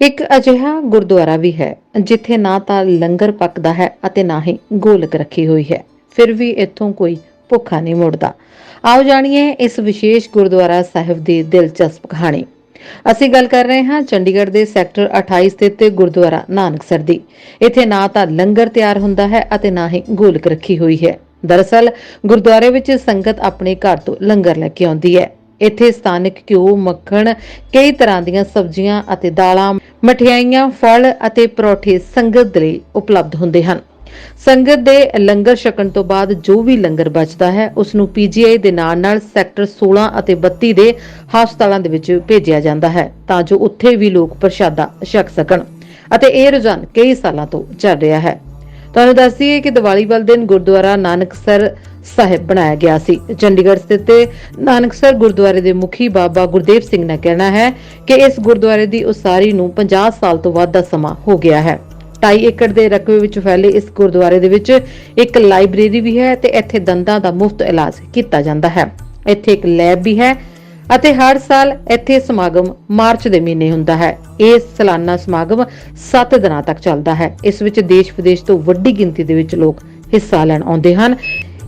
ਇੱਕ ਅਜਿਹਾ ਗੁਰਦੁਆਰਾ ਵੀ ਹੈ, ਜਿੱਥੇ ਨਾ ਤਾਂ ਲੰਗਰ ਪੱਕਦਾ ਹੈ ਅਤੇ ਨਾ ਹੀ ਗੋਲਕ ਰੱਖੀ ਹੋਈ ਹੈ। ਫਿਰ ਵੀ ਇੱਥੋਂ ਕੋਈ ਭੁੱਖਾ ਨਹੀਂ ਮੁੜਦਾ। ਆਓ ਜਾਣੀਏ ਇਸ ਵਿਸ਼ੇਸ਼ ਗੁਰਦੁਆਰਾ ਸਾਹਿਬ ਦੀ ਦਿਲਚਸਪ ਕਹਾਣੀ। ਅਸੀਂ ਗੱਲ ਕਰ ਰਹੇ ਹਾਂ ਚੰਡੀਗੜ੍ਹ ਦੇ ਸੈਕਟਰ 28 ਸਥਿਤ ਗੁਰਦੁਆਰਾ ਨਾਨਕਸਰ ਦੀ। ਇੱਥੇ ਨਾ ਤਾਂ ਲੰਗਰ ਤਿਆਰ ਹੁੰਦਾ ਹੈ ਅਤੇ ਨਾ ਹੀ ਗੋਲਕ ਰੱਖੀ ਹੋਈ ਹੈ। ਦਰਅਸਲ, ਗੁਰਦੁਆਰੇ ਵਿੱਚ ਸੰਗਤ ਆਪਣੇ ਘਰ ਤੋਂ ਲੰਗਰ ਲੈ ਕੇ ਆਉਂਦੀ ਹੈ। ਇੱਥੇ ਸਥਾਨਕ ਘਿਓ, ਮੱਖਣ, ਕਈ ਤਰ੍ਹਾਂ ਦੀਆਂ ਸਬਜ਼ੀਆਂ ਅਤੇ ਦਾਲਾਂ, ਮਠਿਆਈਆਂ, ਫਲ ਅਤੇ ਪਰੌਠੇ ਸੰਗਤ ਲਈ ਉਪਲਬਧ ਹੁੰਦੇ ਹਨ। ਸੰਗਤ ਦੇ ਲੰਗਰ ਛਕਣ ਤੋਂ ਬਾਅਦ ਜੋ ਵੀ ਲੰਗਰ ਬਚਦਾ ਹੈ, ਉਸ ਨੂੰ ਪੀਜੀਆਈ ਦੇ ਨਾਲ ਨਾਲ ਸੈਕਟਰ 16 ਅਤੇ 32 ਦੇ ਹਸਪਤਾਲਾਂ ਦੇ ਵਿੱਚ ਭੇਜਿਆ ਜਾਂਦਾ ਹੈ ਤਾਂ ਜੋ ਉੱਥੇ ਵੀ ਲੋਕ ਪ੍ਰਸ਼ਾਦਾ ਛਕ ਸਕਣ ਅਤੇ ਇਹ ਰੁਝਾਨ ਕਈ ਸਾਲਾਂ ਤੋਂ ਚੱਲ ਰਿਹਾ ਹੈ। ਤੁਹਾਨੂੰ ਦੱਸ ਦਈਏ ਕਿ ਦੀਵਾਲੀ ਵਾਲੇ ਦਿਨ ਗੁਰਦੁਆਰਾ ਨਾਨਕਸਰ ਸਾਹਿਬ ਬਣਾਇਆ ਗਿਆ ਸੀ। ਚੰਡੀਗੜ੍ਹ ਸਥਿਤ ਨਾਨਕਸਰ ਗੁਰਦੁਆਰੇ ਦੇ ਮੁਖੀ ਬਾਬਾ ਗੁਰਦੇਵ ਸਿੰਘ ਦਾ ਕਹਿਣਾ ਹੈ ਕਿ ਇਸ ਗੁਰਦੁਆਰੇ ਦੀ ਉਸਾਰੀ ਨੂੰ 50 ਸਾਲ ਤੋਂ ਵੱਧ ਦਾ ਸਮਾਂ ਹੋ ਗਿਆ ਹੈ। 2.5 ਏਕੜ ਦੇ ਰਕਬੇ ਵਿੱਚ ਫੈਲੇ ਇਸ ਗੁਰਦੁਆਰੇ ਦੇ ਵਿੱਚ ਇੱਕ ਲਾਇਬ੍ਰੇਰੀ ਵੀ ਹੈ ਤੇ ਇੱਥੇ ਦੰਦਾਂ ਦਾ ਮੁਫਤ ਇਲਾਜ ਕੀਤਾ ਜਾਂਦਾ ਹੈ। ਇੱਥੇ ਇੱਕ ਲੈਬ ਵੀ ਹੈ ਅਤੇ ਹਰ ਸਾਲ ਇੱਥੇ ਸਮਾਗਮ ਮਾਰਚ ਦੇ ਮਹੀਨੇ ਹੁੰਦਾ ਹੈ। ਇਹ ਸਾਲਾਨਾ ਸਮਾਗਮ 7 ਦਿਨਾਂ ਤੱਕ ਚੱਲਦਾ ਹੈ। ਇਸ ਵਿੱਚ ਦੇਸ਼ ਵਿਦੇਸ਼ ਤੋਂ ਵੱਡੀ ਗਿਣਤੀ ਦੇ ਵਿੱਚ ਲੋਕ ਹਿੱਸਾ ਲੈਣ ਆਉਂਦੇ ਹਨ।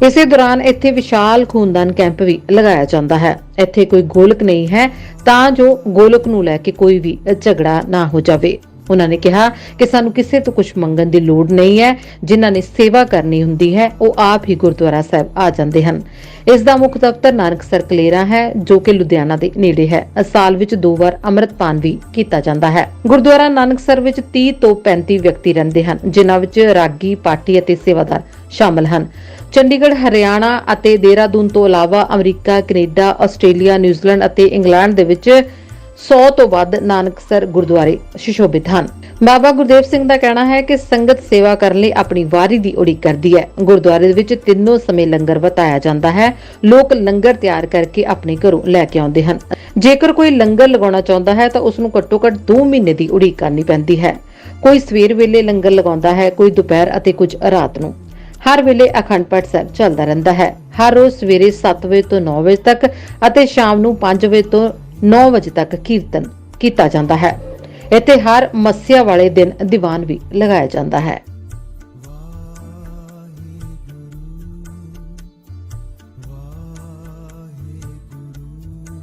ਇਸੇ ਦੌਰਾਨ ਇੱਥੇ ਵਿਸ਼ਾਲ ਖੂਨਦਾਨ ਕੈਂਪ ਵੀ ਲਗਾਇਆ ਜਾਂਦਾ ਹੈ। ਇੱਥੇ ਕੋਈ ਗੋਲਕ ਨਹੀਂ ਹੈ, ਤਾਂ ਜੋ ਗੋਲਕ ਨੂੰ ਲੈ ਕੇ ਕੋਈ ਵੀ ਝਗੜਾ ਨਾ ਹੋ ਜਾਵੇ। ਉਹਨਾਂ ਨੇ ਕਿਹਾ ਕਿ ਸਾਨੂੰ ਕਿਸੇ ਤੋਂ ਕੁਝ ਮੰਗਣ ਦੀ ਲੋੜ ਨਹੀਂ ਹੈ। ਜਿਨ੍ਹਾਂ ਨੇ ਸੇਵਾ ਕਰਨੀ ਹੁੰਦੀ ਹੈ, ਉਹ ਆਪ ਹੀ ਗੁਰਦੁਆਰਾ ਸਾਹਿਬ ਆ ਜਾਂਦੇ ਹਨ। ਇਸ ਦਾ ਮੁੱਖ ਦਫ਼ਤਰ ਨਾਨਕਸਰ ਕਲੇਰਾ ਹੈ, ਜੋ ਕਿ ਲੁਧਿਆਣਾ ਦੇ ਨੇੜੇ ਹੈ। ਸਾਲ ਵਿੱਚ ਦੋ ਵਾਰ ਅੰਮ੍ਰਿਤਪਾਨ ਵੀ ਕੀਤਾ ਜਾਂਦਾ ਹੈ। ਗੁਰਦੁਆਰਾ ਨਾਨਕਸਰ ਵਿੱਚ 30 ਤੋਂ 35 ਵਿਅਕਤੀ ਰਹਿੰਦੇ ਹਨ, ਜਿਨ੍ਹਾਂ ਵਿੱਚ ਰਾਗੀ ਪਾਟੀ ਅਤੇ ਸੇਵਾਦਾਰ ਸ਼ਾਮਲ ਹਨ। ਚੰਡੀਗੜ੍ਹ, ਹਰਿਆਣਾ ਅਤੇ ਦੇਹਰਾਦੂਨ ਤੋਂ ਇਲਾਵਾ America, Canada, Australia, New Zealand ਅਤੇ ਇੰਗਲੈਂਡ ਦੇ ਵਿੱਚ 100 ਤੋਂ ਵੱਧ ਨਾਨਕਸਰ ਗੁਰਦੁਆਰੇ ਸੁਸ਼ੋਭਿਤ ਹਨ। ਬਾਬਾ ਗੁਰਦੇਵ ਸਿੰਘ ਦਾ ਕਹਿਣਾ ਹੈ ਕਿ ਸੰਗਤ ਸੇਵਾ ਕਰਨ ਲਈ ਆਪਣੀ ਵਾਰੀ ਦੀ ਉਡੀਕ ਕਰਦੀ ਹੈ। ਗੁਰਦੁਆਰੇ ਵਿੱਚ ਤਿੰਨੋਂ ਸਮੇਂ ਲੰਗਰ ਵਰਤਾਇਆ ਜਾਂਦਾ ਹੈ। ਲੋਕ ਲੰਗਰ ਤਿਆਰ ਕਰਕੇ ਆਪਣੇ ਘਰੋਂ ਲੈ ਕੇ ਆਉਂਦੇ ਹਨ। ਜੇਕਰ ਕੋਈ ਲੰਗਰ ਲਗਾਉਣਾ ਚਾਹੁੰਦਾ ਹੈ ਤਾਂ ਉਸ ਨੂੰ ਘੱਟੋ-ਘੱਟ 2 ਮਹੀਨੇ ਦੀ ਉਡੀਕ ਕਰਨੀ ਪੈਂਦੀ ਹੈ। ਕੋਈ ਸਵੇਰ ਵੇਲੇ ਲੰਗਰ ਲਗਾਉਂਦਾ ਹੈ, ਕੋਈ ਦੁਪਹਿਰ ਅਤੇ ਕੁਝ ਰਾਤ ਨੂੰ। ਹਰ ਵੇਲੇ ਅਖੰਡ ਪਾਠ ਸਾਹਿਬ ਚੱਲਦਾ ਰਹਿੰਦਾ ਹੈ। ਹਰ ਰੋਜ਼ ਸਵੇਰੇ 7 ਵਜੇ ਤੋਂ 9 ਵਜੇ ਤੱਕ ਅਤੇ ਸ਼ਾਮ ਨੂੰ 5 ਵਜੇ ਤੋਂ 9 ਵਜੇ ਤੱਕ ਕੀਰਤਨ ਕੀਤਾ ਜਾਂਦਾ ਹੈ। ਇੱਥੇ ਹਰ ਮੱਸਿਆ ਵਾਲੇ ਦਿਨ ਦੀਵਾਨ ਵੀ ਲਗਾਇਆ ਜਾਂਦਾ ਹੈ।